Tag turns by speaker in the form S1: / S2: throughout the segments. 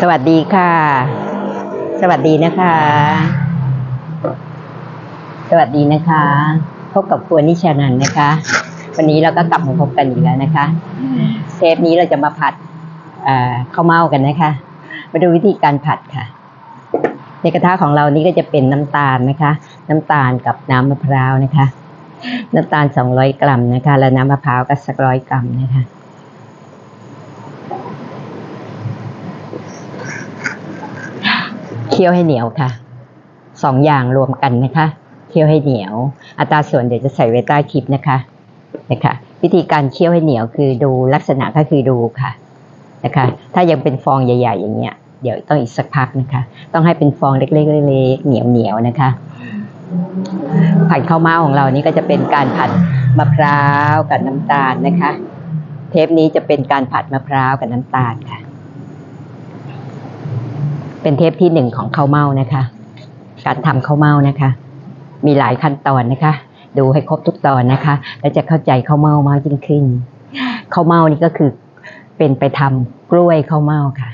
S1: สวัสดีค่ะ สวัสดีนะคะ สวัสดีนะคะ พบกับครัวนิชานันนะคะ วันนี้เราก็กลับมาพบกันอีกแล้วนะคะ เทปนี้เราจะมาผัดข้าวเม่ากันนะคะ มาดูวิธีการผัดค่ะ ในกระทะของเรานี่ก็จะเป็นน้ำตาลนะคะ น้ำตาลกับน้ำมะพร้าวนะคะ น้ำตาล 200 กรัมนะคะ และน้ำมะพร้าวก็สักร้อยกรัมนะคะ เคี่ยวให้เหนียวค่ะสองอย่างรวมกันนะคะเคี่ยวให้เหนียว อัตราส่วนเดี๋ยวจะใส่ไว้ใต้คลิปนะคะนะคะ วิธีการเคี่ยวให้เหนียวคือดูลักษณะก็คือดูค่ะนะคะ ถ้ายังเป็นฟองใหญ่ ๆ อย่างเงี้ยเดี๋ยวต้องอีกสักพักนะคะ ต้องให้เป็นฟองเล็กๆเล็กๆเหนียวเหนียวๆนะคะ ผัดข้าวเม่าของเรานี่ก็จะเป็นการผัดมะพร้าวกับน้ำตาลนะคะ เทปนี้จะเป็นการผัดมะพร้าวกับน้ำตาลค่ะ เป็นเทปที่หนึ่งของข้าวเมานะคะ การทำข้าวเมานะคะ มีหลายขั้นตอนนะคะ ดูให้ครบทุกตอนนะคะ แล้วจะเข้าใจข้าวเมามากยิ่งขึ้นข้าวเมานี่ก็คือเป็นไปทำกล้วยข้าวเม่าค่ะ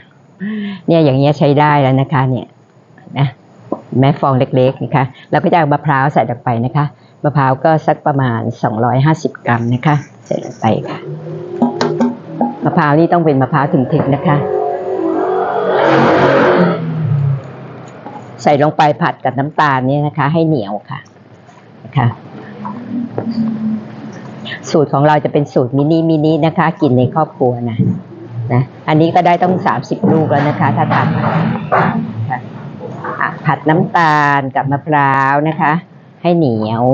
S1: เนี่ยอย่างเงี้ยใช้ได้แล้วนะคะ เนี่ยนะแม้ฟองเล็กๆนะคะเราก็จะเอามะพร้าวใส่ลงไปนะคะมะพร้าวก็สักประมาณ 250 กรัมนะคะ ใส่ลงไปค่ะมะพร้าวนี่ต้องเป็นมะพร้าวถึงๆนะคะ ใส่ลงไปผัดกับน้ำตาลนี่นะคะ ให้เหนียวค่ะนะคะสูตรของเราจะเป็นสูตรมินิมินินะคะ กินในครอบครัวนะนะอันนี้ก็ได้ต้องสามสิบลูกแล้วนะคะ ถ้าทำค่ะอะผัดน้ำตาลกับมะพร้าวนะคะ ให้เหนียว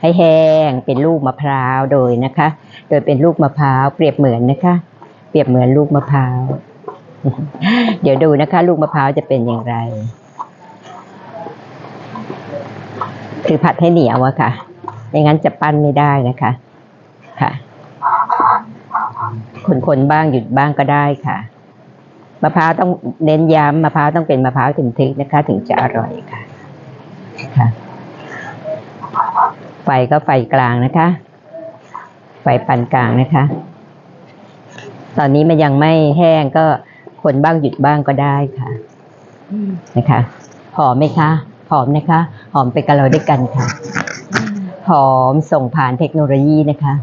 S1: ให้แห้งเป็นลูกมะพร้าวโดยนะคะ โดยเป็นลูกมะพร้าวเปรียบเหมือนนะคะ เปรียบเหมือนลูกมะพร้าว เดี๋ยวดูนะคะ ลูกมะพร้าวจะเป็นอย่างไร คือผัดให้เหนียวอะค่ะ ไม่งั้นจะปั้นไม่ได้นะคะ ค่ะคนๆบ้างหยุดบ้างก็ได้ค่ะ มะพร้าวต้องเน้นย้ำมะพร้าวต้องเป็นมะพร้าวถึงทึกนะคะ ถึงจะอร่อยค่ะ ค่ะ ไฟก็ไฟกลางนะคะ ไฟปานกลางนะคะ ตอนนี้มันยังไม่แห้งก็คนบ้างหยุดบ้างก็ได้ค่ะ นะคะหอมไหมคะ หอมนะคะ หอมไปกับเราด้วยกันค่ะ หอมส่งผ่านเทคโนโลยีนะคะ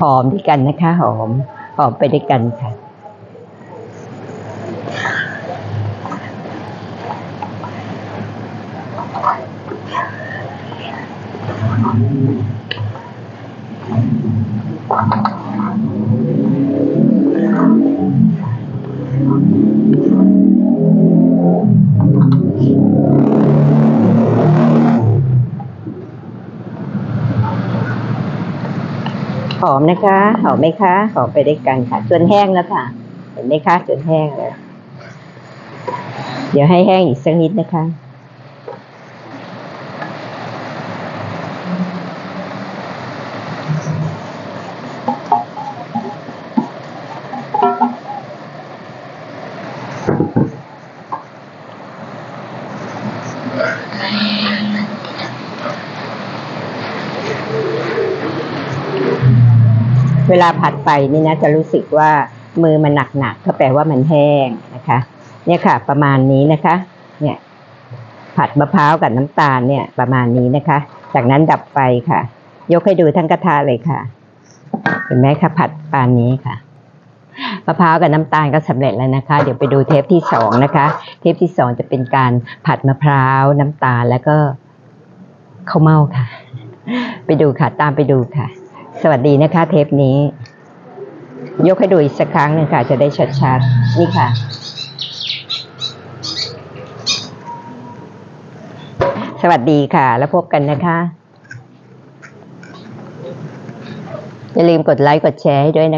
S1: หอมด้วยกันนะคะ หอม หอมไปด้วยกันค่ะ หอมนะคะหอมไหมคะหอมไปด้วยกันค่ะจนแห้งแล้วค่ะ เห็นไหมคะจนแห้งแล้วเดี๋ยวให้แห้งอีกสักนิดนะคะ เวลาผัดไปนี่นะจะรู้สึกว่ามือมันหนักๆก็แปลว่ามันแห้งนะคะ เนี่ยค่ะ ประมาณนี้นะคะ เนี่ยผัดมะพร้าวกับน้ำตาลเนี่ยประมาณนี้นะคะ จากนั้นดับไฟค่ะ ยกให้ดูทั้งกระทะเลยค่ะ เห็นไหมคะผัดปานนี้ค่ะ มะพร้าวกับน้ำตาลก็สำเร็จแล้วนะคะ เดี๋ยวไปดูเทปที่สองนะคะ เทปที่สองจะเป็นการผัดมะพร้าว น้ำตาลแล้วก็ข้าวเม่าค่ะ ไปดูค่ะ ตามไปดูค่ะ สวัสดีนะคะ เทปนี้ ยกให้ดูอีกสักครั้งหนึ่งค่ะ จะได้ชัดๆนี่ค่ะ สวัสดีค่ะ แล้วพบกันนะคะอย่าลืมกดไลค์กดแชร์ให้ด้วยนะคะ